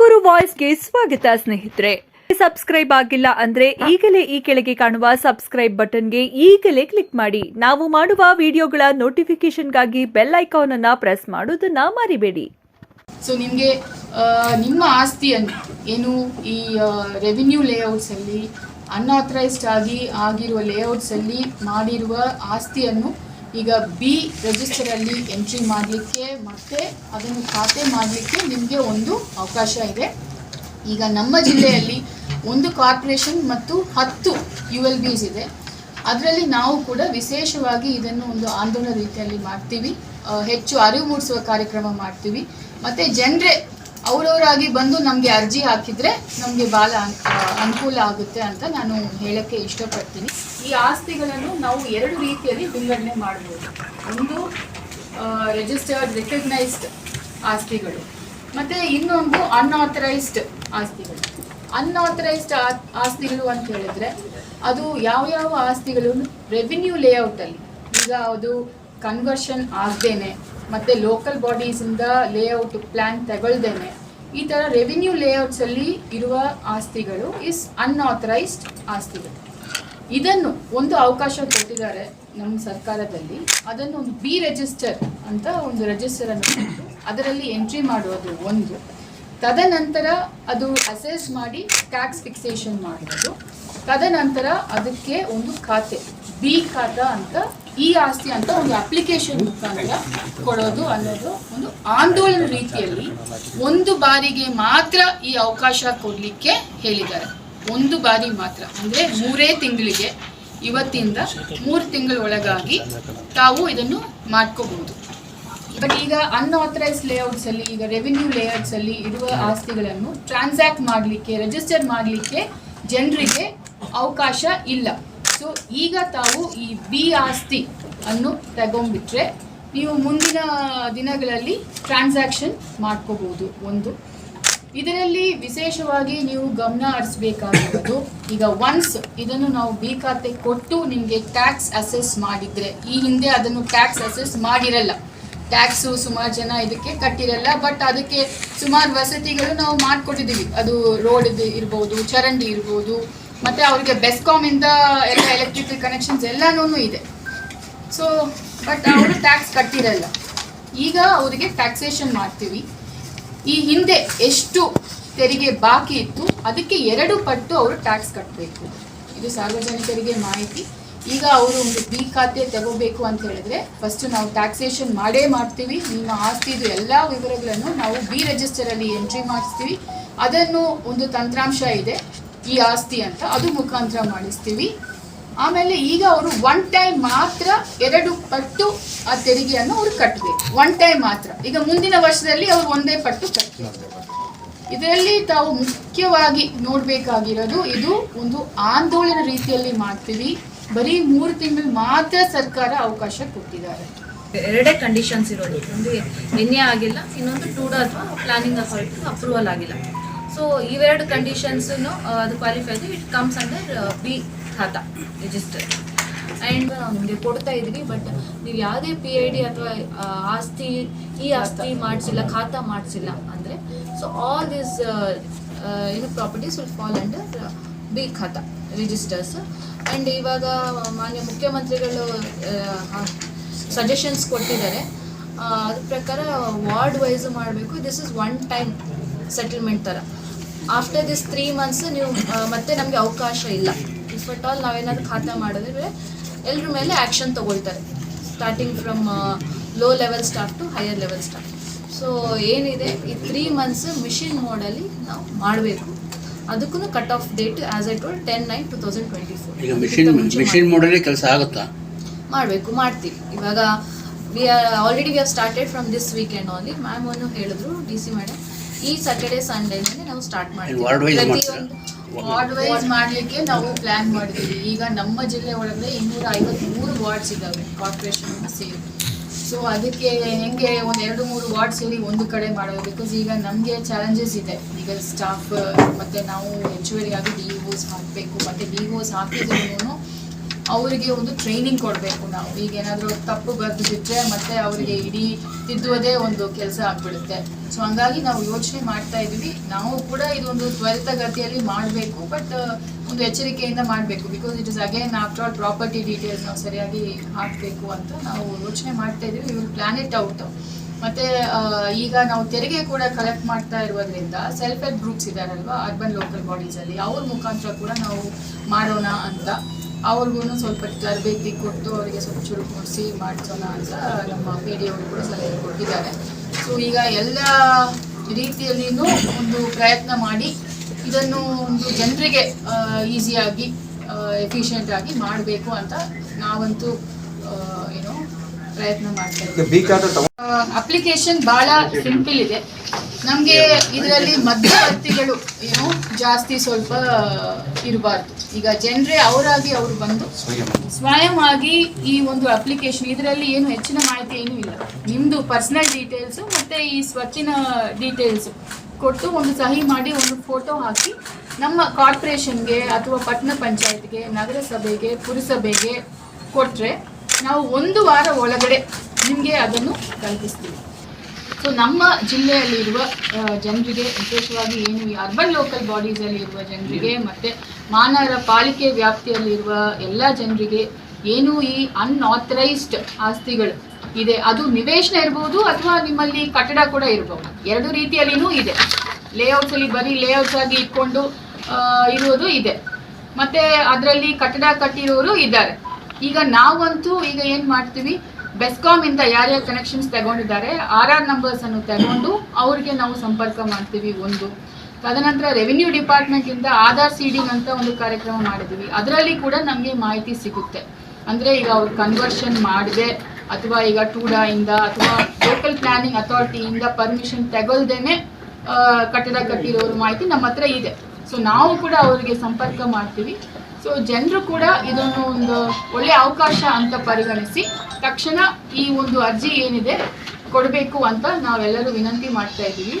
ತುಮಕೂರು ವಾಯ್ಸ್ಗೆ ಸ್ವಾಗತ ಸ್ನೇಹಿತರೆ. ಸಬ್ಸ್ಕ್ರೈಬ್ ಆಗಿಲ್ಲ ಅಂದ್ರೆ ಈಗಲೇ ಈ ಕೆಳಗೆ ಕಾಣುವ ಸಬ್ಸ್ಕ್ರೈಬ್ ಬಟನ್ಗೆ ಈಗಲೇ ಕ್ಲಿಕ್ ಮಾಡಿ. ನಾವು ಮಾಡುವ ವಿಡಿಯೋಗಳ ನೋಟಿಫಿಕೇಶನ್ಗಾಗಿ ಬೆಲ್ ಐಕಾನ್ ಅನ್ನ ಪ್ರೆಸ್ ಮಾಡೋದನ್ನ ಮರಿಬೇಡಿ. ಸೊ ನಿಮಗೆ ನಿಮ್ಮ ಆಸ್ತಿಯನ್ನು ಏನು ಈ ರೆವಿನ್ಯೂ ಲೇಔಟ್ಸಲ್ಲಿ ಅನ್ಆಥರೈಸ್ಡ್ ಆಗಿ ಆಗಿರುವ ಲೇಔಟ್ಸ್ ಅಲ್ಲಿ ಮಾಡಿರುವ ಆಸ್ತಿಯನ್ನು ಈಗ ಬಿ ರಿಜಿಸ್ಟರಲ್ಲಿ ಎಂಟ್ರಿ ಮಾಡಲಿಕ್ಕೆ ಮತ್ತು ಅದನ್ನು ಖಾತೆ ಮಾಡಲಿಕ್ಕೆ ನಿಮಗೆ ಒಂದು ಅವಕಾಶ ಇದೆ. ಈಗ ನಮ್ಮ ಜಿಲ್ಲೆಯಲ್ಲಿ ಒಂದು ಕಾರ್ಪೊರೇಷನ್ ಮತ್ತು ಹತ್ತು ಯು ಎಲ್ ಬಿಸ್ ಇದೆ. ಅದರಲ್ಲಿ ನಾವು ಕೂಡ ವಿಶೇಷವಾಗಿ ಇದನ್ನು ಒಂದು ಆಂದೋಲನ ರೀತಿಯಲ್ಲಿ ಮಾಡ್ತೀವಿ. ಹೆಚ್ಚು ಅರಿವು ಮೂಡಿಸುವ ಕಾರ್ಯಕ್ರಮ ಮಾಡ್ತೀವಿ. ಮತ್ತು ಜನರೇ ಅವರವರಾಗಿ ಬಂದು ನಮಗೆ ಅರ್ಜಿ ಹಾಕಿದರೆ ನಮಗೆ ಭಾಳ ಅನ್- ಅನುಕೂಲ ಆಗುತ್ತೆ ಅಂತ ನಾನು ಹೇಳೋಕ್ಕೆ ಇಷ್ಟಪಡ್ತೀನಿ. ಈ ಆಸ್ತಿಗಳನ್ನು ನಾವು ಎರಡು ರೀತಿಯಲ್ಲಿ ವಿಂಗಡಣೆ ಮಾಡ್ಬೋದು. ಒಂದು ರಿಜಿಸ್ಟರ್ಡ್ ರಿಕಗ್ನೈಸ್ಡ್ ಆಸ್ತಿಗಳು. ಮತ್ತು ಇನ್ನೊಂದು ಅನ್ಆಥರೈಸ್ಡ್ ಆಸ್ತಿಗಳು. ಅನ್ಆಥರೈಸ್ಡ್ ಆಸ್ತಿಗಳು ಅಂತ ಹೇಳಿದ್ರೆ ಅದು ಯಾವ ಯಾವ ಆಸ್ತಿಗಳು ರೆವಿನ್ಯೂ ಲೇಔಟಲ್ಲಿ ಈಗ ಅದು ಕನ್ವರ್ಷನ್ ಆಗದೇನೆ, ಮತ್ತು ಲೋಕಲ್ ಬಾಡೀಸಿಂದ ಲೇಔಟ್ ಪ್ಲ್ಯಾನ್ ತಗೊಳ್ದೇನೆ ಈ ಥರ ರೆವಿನ್ಯೂ ಲೇಔಟ್ಸಲ್ಲಿ ಇರುವ ಆಸ್ತಿಗಳು ಇಸ್ ಅನ್ಆಥರೈಸ್ಡ್ ಆಸ್ತಿಗಳು. ಇದನ್ನು ಒಂದು ಅವಕಾಶ ಕೊಟ್ಟಿದ್ದಾರೆ ನಮ್ಮ ಸರ್ಕಾರದಲ್ಲಿ. ಅದನ್ನು ಒಂದು ಬಿ ರಿಜಿಸ್ಟರ್ ಅಂತ ಒಂದು ರಿಜಿಸ್ಟರ್ ಅನ್ನು ಅದರಲ್ಲಿ ಎಂಟ್ರಿ ಮಾಡುವುದು ಒಂದು. ತದನಂತರ ಅದು ಅಸೆಸ್ ಮಾಡಿ ಟ್ಯಾಕ್ಸ್ ಫಿಕ್ಸೇಷನ್ ಮಾಡೋದು ತದನಂತರ ಅದಕ್ಕೆ ಒಂದು ಖಾತೆ ಬಿ ಖಾತಾ ಅಂತ ಈ ಆಸ್ತಿ ಅಂತ ಒಂದು ಅಪ್ಲಿಕೇಶನ್ ಮುಖಾಂತರ ಕೊಡೋದು ಅನ್ನೋದು ಒಂದು ಆಂದೋಲನ ರೀತಿಯಲ್ಲಿ ಒಂದು ಬಾರಿಗೆ ಮಾತ್ರ ಈ ಅವಕಾಶ ಕೊಡಲಿಕ್ಕೆ ಹೇಳಿದ್ದಾರೆ. ಒಂದು ಬಾರಿ ಮಾತ್ರ. ಅಂದರೆ ಮೂರೇ ತಿಂಗಳಿಗೆ ಇವತ್ತಿಂದ ಮೂರು ತಿಂಗಳ ಒಳಗಾಗಿ ತಾವು ಇದನ್ನು ಮಾಡ್ಕೋಬಹುದು. ಬಟ್ ಈಗ ಅನ್ಆಥರೈಸ್ ಲೇಔಟ್ಸ್ ಅಲ್ಲಿ, ಈಗ ರೆವಿನ್ಯೂ ಲೇಔಟ್ಸ್ ಅಲ್ಲಿ ಇರುವ ಆಸ್ತಿಗಳನ್ನು ಟ್ರಾನ್ಸಾಕ್ಟ್ ಮಾಡಲಿಕ್ಕೆ ರಿಜಿಸ್ಟರ್ ಮಾಡಲಿಕ್ಕೆ ಜನರಿಗೆ ಅವಕಾಶ ಇಲ್ಲ. ಸೊ ಈಗ ತಾವು ಈ ಬಿ ಆಸ್ತಿ ಅನ್ನು ತಗೊಂಡ್ಬಿಟ್ರೆ ನೀವು ಮುಂದಿನ ದಿನಗಳಲ್ಲಿ ಟ್ರಾನ್ಸಾಕ್ಷನ್ ಮಾಡ್ಕೋಬಹುದು ಒಂದು. ಇದರಲ್ಲಿ ವಿಶೇಷವಾಗಿ ನೀವು ಗಮನ ಹರಿಸಬೇಕಾಗಿರೋದು ಈಗ ಒನ್ಸ್ ಇದನ್ನು ನಾವು ಬಿ ಖಾತೆ ಕೊಟ್ಟು ನಿಮಗೆ ಟ್ಯಾಕ್ಸ್ ಅಸೆಸ್ ಮಾಡಿದ್ರೆ, ಈ ಹಿಂದೆ ಅದನ್ನು ಟ್ಯಾಕ್ಸ್ ಅಸೆಸ್ ಮಾಡಿರಲ್ಲ. ಟ್ಯಾಕ್ಸು ಸುಮಾರು ಜನ ಇದಕ್ಕೆ ಕಟ್ಟಿರಲ್ಲ ಬಟ್ ಅದಕ್ಕೆ ಸುಮಾರು ವಸತಿಗಳು ನಾವು ಮಾಡಿಕೊಟ್ಟಿದ್ದೀವಿ. ಅದು ರೋಡ್ ಇರ್ಬೋದು, ಚರಂಡಿ ಇರ್ಬೋದು ಮತ್ತು ಅವ್ರಿಗೆ ಬೆಸ್ಕಾಮಿಂದ ಎಲ್ಲ ಎಲೆಕ್ಟ್ರಿಕಲ್ ಕನೆಕ್ಷನ್ಸ್ ಎಲ್ಲಾನು ಇದೆ. ಸೊ ಬಟ್ ಅವರು ಟ್ಯಾಕ್ಸ್ ಕಟ್ಟಿರಲ್ಲ. ಈಗ ಅವರಿಗೆ ಟ್ಯಾಕ್ಸೇಷನ್ ಮಾಡ್ತೀವಿ. ಈ ಹಿಂದೆ ಎಷ್ಟು ತೆರಿಗೆ ಬಾಕಿ ಇತ್ತು, ಅದಕ್ಕೆ ಎರಡು ಪಟ್ಟು ಅವರು ಟ್ಯಾಕ್ಸ್ ಕಟ್ಟಬೇಕು ಇದು ಸಾರ್ವಜನಿಕರಿಗೆ ಮಾಹಿತಿ. ಈಗ ಅವರು ಒಂದು ಬಿ ಖಾತೆ ತಗೋಬೇಕು ಅಂತ ಹೇಳಿದ್ರೆ ಫಸ್ಟ್ ನಾವು ಟ್ಯಾಕ್ಸೇಷನ್ ಮಾಡೇ ಮಾಡ್ತೀವಿ. ನಿಮ್ಮ ಆಸ್ತಿದು ಎಲ್ಲ ವಿವರಗಳನ್ನು ನಾವು ಬಿ ರಿಜಿಸ್ಟರಲ್ಲಿ ಎಂಟ್ರಿ ಮಾಡಿಸ್ತೀವಿ. ಅದನ್ನು ಒಂದು ತಂತ್ರಾಂಶ ಇದೆ. ಈ ಆಸ್ತಿ ಅಂತ ಅದು ಮುಖಾಂತರ ಮಾಡಿಸ್ತೀವಿ. ಆಮೇಲೆ ಈಗ ಅವರು ಒನ್ ಟೈಮ್ ಮಾತ್ರ ಎರಡು ಪಟ್ಟು ಆ ತೆರಿಗೆಯನ್ನು ಅವರು ಕಟ್ಟಬೇಕು ಒನ್ ಟೈಮ್ ಮಾತ್ರ. ಈಗ ಮುಂದಿನ ವರ್ಷದಲ್ಲಿ ಅವರು ಒಂದೇ ಪಟ್ಟು ಕಟ್ಟಬೇಕು ಇದರಲ್ಲಿ ತಾವು ಮುಖ್ಯವಾಗಿ ನೋಡಬೇಕಾಗಿರೋದು ಇದು ಒಂದು ಆಂದೋಲನ ರೀತಿಯಲ್ಲಿ ಮಾಡ್ತೀವಿ. ಬರೀ ಮೂರು ತಿಂಗಳು ಮಾತ್ರ ಸರ್ಕಾರ ಅವಕಾಶ ಕೊಟ್ಟಿದ್ದಾರೆ. ಎರಡೇ ಕಂಡೀಷನ್ಸ್ ಇರೋದು. ಒಂದು ಎ ಆಗಿಲ್ಲ, ಇನ್ನೊಂದು ಟೂಡ ಅಥವಾ ಪ್ಲಾನಿಂಗ್ ಅಥಾರಿಟಿ ಅಪ್ರೂವಲ್ ಆಗಿಲ್ಲ. ಸೊ ಇವೆರಡು ಕಂಡೀಷನ್ಸನ್ನು ಅದು ಕ್ವಾಲಿಫೈ ಆಗಿ it comes under B khata register and ನಾವು ನಿಮಗೆ ಕೊಡ್ತಾ ಇದ್ವಿ ಬಟ್ ನೀವು ಯಾವುದೇ ಪಿ ಐ ಡಿ ಅಥವಾ ಆಸ್ತಿ ಈ ಆಸ್ತಿ ಮಾಡಿಸಿಲ್ಲ ಖಾತಾ ಮಾಡಿಸಿಲ್ಲ ಅಂದರೆ ಸೊ ಆಲ್ ದಿಸ್ ಏನು properties will fall under B khata registers and ಇವಾಗ ಮಾನ್ಯ ಮುಖ್ಯಮಂತ್ರಿಗಳು ಸಜೆಷನ್ಸ್ ಕೊಟ್ಟಿದ್ದಾರೆ. ಅದ್ರ ಪ್ರಕಾರ ವಾರ್ಡ್ ವೈಸ್ ಮಾಡಬೇಕು. This is one time settlement ಥರ ಆಫ್ಟರ್ ದಿಸ್ ತ್ರೀ ಮಂತ್ಸ್ ನೀವು ಮತ್ತೆ ನಮಗೆ ಅವಕಾಶ ಇಲ್ಲ. ಇಫ್ ಅಟ್ ಆಲ್ ನಾವೇನಾದ್ರು ಖಾತಾ ಮಾಡಿದ್ರೆ ಎಲ್ಲರ ಮೇಲೆ ಆ್ಯಕ್ಷನ್ ತಗೊಳ್ತಾರೆ. Starting from low level staff to higher level staff so ಏನಿದೆ ಈ ತ್ರೀ ಮಂತ್ಸ್ ಮಿಷಿನ್ ಮೋಡಲ್ಲಿ ನಾವು ಮಾಡಬೇಕು. ಅದಕ್ಕೂ cut off date as I told ten nine two thousand twenty four mission mission ಮೋಡಲ್ಲಿ ಕೆಲಸ ಆಗುತ್ತಾ? ಮಾಡಬೇಕು ಮಾಡ್ತೀವಿ. ಇವಾಗ we are already we have started from this weekend only ma'am ಅನ್ನು ಹೇಳಿದ್ರು? ಡಿ ಸಿ ಮೇಡಮ್ ಈ ಸ್ಯಾಟರ್ಡೆ ಸಂಡೇನೇ ನಾವು ಸ್ಟಾರ್ಟ್ ಮಾಡ್ತೀವಿ. ಪ್ರತಿಯೊಂದು ವಾರ್ಡ್ ವೈಸ್ ಮಾಡಲಿಕ್ಕೆ ನಾವು ಪ್ಲಾನ್ ಮಾಡಿದ್ದೀವಿ ಈಗ ನಮ್ಮ ಜಿಲ್ಲೆ ಒಳಗಡೆ ಇನ್ನೂರ ಐವತ್ಮೂರು ವಾರ್ಡ್ಸ್ ಇದ್ದಾವೆ ಕಾರ್ಪೊರೇಷನ್ ಸೇರಿ. ಸೊ ಅದಕ್ಕೆ ಹೆಂಗೆ ಒಂದು ಎರಡು ಮೂರು ವಾರ್ಡ್ ಸೇರಿ ಒಂದು ಕಡೆ ಮಾಡೋದು? ಬಿಕಾಸ್ ಈಗ ನಮಗೆ ಚಾಲೆಂಜಸ್ ಇದೆ. ಈಗ ಸ್ಟಾಫ್ ಮತ್ತು ನಾವು ಹೆಚ್ಚುವರಿಯಾಗಿ ಡಿ ಓಸ್ ಹಾಕಬೇಕು. ಮತ್ತು ಡಿ ಓಸ್ ಹಾಕಿದ್ರು ಅವರಿಗೆ ಒಂದು ಟ್ರೈನಿಂಗ್ ಕೊಡಬೇಕು ನಾವು. ಈಗ ಏನಾದರೂ ತಪ್ಪು ಬರೆದು ಬಿಟ್ಟರೆ ಮತ್ತೆ ಅವರಿಗೆ ಇಡೀ ತಿದ್ದುವುದೇ ಒಂದು ಕೆಲಸ ಆಗ್ಬಿಡುತ್ತೆ. ಸೊ ಹಂಗಾಗಿ ನಾವು ಯೋಚನೆ ಮಾಡ್ತಾ ಇದ್ವಿ ನಾವು ಕೂಡ ಇದೊಂದು ತ್ವರಿತಗತಿಯಲ್ಲಿ ಮಾಡಬೇಕು ಬಟ್ ಒಂದು ಎಚ್ಚರಿಕೆಯಿಂದ ಮಾಡಬೇಕು. Because it is again after all property details ನಾವು ಸರಿಯಾಗಿ ಹಾಕಬೇಕು ಅಂತ ನಾವು ಯೋಚನೆ ಮಾಡ್ತಾ ಇದ್ದೀವಿ. ಇವ್ರು ವಿಲ್ ಪ್ಲಾನ್ ಇಟ್ ಔಟ್ ಮತ್ತೆ ಈಗ ನಾವು ತೆರಿಗೆ ಕೂಡ ಕಲೆಕ್ಟ್ ಮಾಡ್ತಾ ಇರೋದ್ರಿಂದ ಸೆಲ್ಫ್ ಹೆಲ್ಪ್ ಗ್ರೂಪ್ಸ್ ಇದಾರಲ್ವಾ ಅರ್ಬನ್ ಲೋಕಲ್ ಬಾಡೀಸಲ್ಲಿ ಅವ್ರ ಮುಖಾಂತರ ಕೂಡ ನಾವು ಮಾಡೋಣ ಅಂತ. ಅವ್ರಿಗೂ ಸ್ವಲ್ಪ ತರಬೇತಿ ಕೊಟ್ಟು ಅವರಿಗೆ ಸ್ವಲ್ಪ ಚುರುಕುಗೊಳಿಸಿ ಮಾಡಿಸೋಣ ಅಂತ ನಮ್ಮ ಪಿ ಡಿ ಅವರು ಕೂಡ ಸಲಹೆ ಕೊಟ್ಟಿದ್ದಾರೆ. ಸೊ ಈಗ ಎಲ್ಲ ರೀತಿಯಲ್ಲಿನೂ ಒಂದು ಪ್ರಯತ್ನ ಮಾಡಿ ಇದನ್ನು ಒಂದು ಜನರಿಗೆ ಈಸಿಯಾಗಿ ಎಫಿಷಿಯೆಂಟ್ ಆಗಿ ಮಾಡಬೇಕು ಅಂತ ನಾವಂತೂ ಏನು ಪ್ರಯತ್ನ ಮಾಡ್ತಾ ಇದ್ದೀವಿ. ಬಿ ಖಾತೆ ಅಪ್ಲಿಕೇಶನ್ ಬಹಳ ಸಿಂಪಲ್ ಇದೆ. ನಮಗೆ ಇದರಲ್ಲಿ ಮಧ್ಯವರ್ತಿಗಳು ಏನು ಜಾಸ್ತಿ ಸ್ವಲ್ಪ ಇರಬಾರ್ದು. ಈಗ ಜನರೇ ಅವರಾಗಿ ಅವರು ಬಂದು ಸ್ವಯಂ ಆಗಿ ಈ ಒಂದು ಅಪ್ಲಿಕೇಶನ್ ಇದರಲ್ಲಿ ಏನು ಹೆಚ್ಚಿನ ಮಾಹಿತಿ ಏನೂ ಇಲ್ಲ. ನಿಮ್ಮದು ಪರ್ಸನಲ್ ಡೀಟೇಲ್ಸು ಮತ್ತು ಈ ಸ್ವಚ್ಛಿನ ಡೀಟೇಲ್ಸ್ ಕೊಟ್ಟು ಒಂದು ಸಹಿ ಮಾಡಿ ಒಂದು ಫೋಟೋ ಹಾಕಿ ನಮ್ಮ ಕಾರ್ಪೊರೇಷನ್ಗೆ ಅಥವಾ ಪಟ್ಟಣ ಪಂಚಾಯತ್ಗೆ, ನಗರಸಭೆಗೆ, ಪುರಸಭೆಗೆ ಕೊಟ್ಟರೆ ನಾವು ಒಂದು ವಾರ ಒಳಗಡೆ ನಿಮಗೆ ಅದನ್ನು ಕಲ್ಪಿಸ್ತೀವಿ ಸೊ ನಮ್ಮ ಜಿಲ್ಲೆಯಲ್ಲಿರುವ ಜನರಿಗೆ ವಿಶೇಷವಾಗಿ ಏನು ಈ ಅರ್ಬನ್ ಲೋಕಲ್ ಬಾಡೀಸಲ್ಲಿ ಇರುವ ಜನರಿಗೆ ಮತ್ತು ಮಾನವರ ಪಾಲಿಕೆ ವ್ಯಾಪ್ತಿಯಲ್ಲಿರುವ ಎಲ್ಲ ಜನರಿಗೆ ಏನು ಈ ಅನ್ಆಥರೈಸ್ಡ್ ಆಸ್ತಿಗಳು ಇದೆ. ಅದು ನಿವೇಶನ ಇರ್ಬೋದು ಅಥವಾ ನಿಮ್ಮಲ್ಲಿ ಕಟ್ಟಡ ಕೂಡ ಇರ್ಬೋದು. ಎರಡು ರೀತಿಯಲ್ಲಿನೂ ಇದೆ. ಲೇಔಟ್ಸ್ ಅಲ್ಲಿ ಬರೀ ಲೇಔಟ್ಸ್ ಆಗಿ ಇಟ್ಕೊಂಡು ಇರುವುದು ಇದೆ. ಮತ್ತೆ ಅದರಲ್ಲಿ ಕಟ್ಟಡ ಕಟ್ಟಿರೋರು ಇದ್ದಾರೆ. ಈಗ ನಾವಂತೂ ಈಗ ಏನು ಮಾಡ್ತೀವಿ? ಬೆಸ್ಕಾಮ್ ಇಂದ ಯಾರ್ಯಾರು ಕನೆಕ್ಷನ್ಸ್ ತಗೊಂಡಿದ್ದಾರೆ ಆರ್ ಆರ್ ನಂಬರ್ಸ್ ಅನ್ನು ತಗೊಂಡು ಅವ್ರಿಗೆ ನಾವು ಸಂಪರ್ಕ ಮಾಡ್ತೀವಿ ಒಂದು. ತದನಂತರ ರೆವಿನ್ಯೂ ಡಿಪಾರ್ಟ್ಮೆಂಟ್ ಇಂದ ಆಧಾರ್ ಸೀಡಿಂಗ್ ಅಂತ ಒಂದು ಕಾರ್ಯಕ್ರಮ ಮಾಡಿದ್ವಿ. ಅದರಲ್ಲಿ ಕೂಡ ನಮಗೆ ಮಾಹಿತಿ ಸಿಗುತ್ತೆ. ಅಂದ್ರೆ ಈಗ ಅವ್ರು ಕನ್ವರ್ಷನ್ ಮಾಡದೆ, ಅಥವಾ ಈಗ ಟೂಡಾ ಇಂದ ಅಥವಾ ಲೋಕಲ್ ಪ್ಲಾನಿಂಗ್ ಅಥಾರಿಟಿಯಿಂದ ಪರ್ಮಿಷನ್ ತಗೊಳ್ದೇನೆ ಕಟ್ಟಡ ಕಟ್ಟಿರೋರು ಮಾಹಿತಿ ನಮ್ಮ ಹತ್ರ ಇದೆ. ಸೊ ನಾವು ಕೂಡ ಅವರಿಗೆ ಸಂಪರ್ಕ ಮಾಡ್ತೀವಿ. ಸೊ ಜನರು ಕೂಡ ಇದನ್ನು ಒಂದು ಒಳ್ಳೆ ಅವಕಾಶ ಅಂತ ಪರಿಗಣಿಸಿ ತಕ್ಷಣ ಈ ಒಂದು ಅರ್ಜಿ ಏನಿದೆ ಕೊಡಬೇಕು ಅಂತ ನಾವೆಲ್ಲರೂ ವಿನಂತಿ ಮಾಡ್ತಾ ಇದ್ದೀವಿ.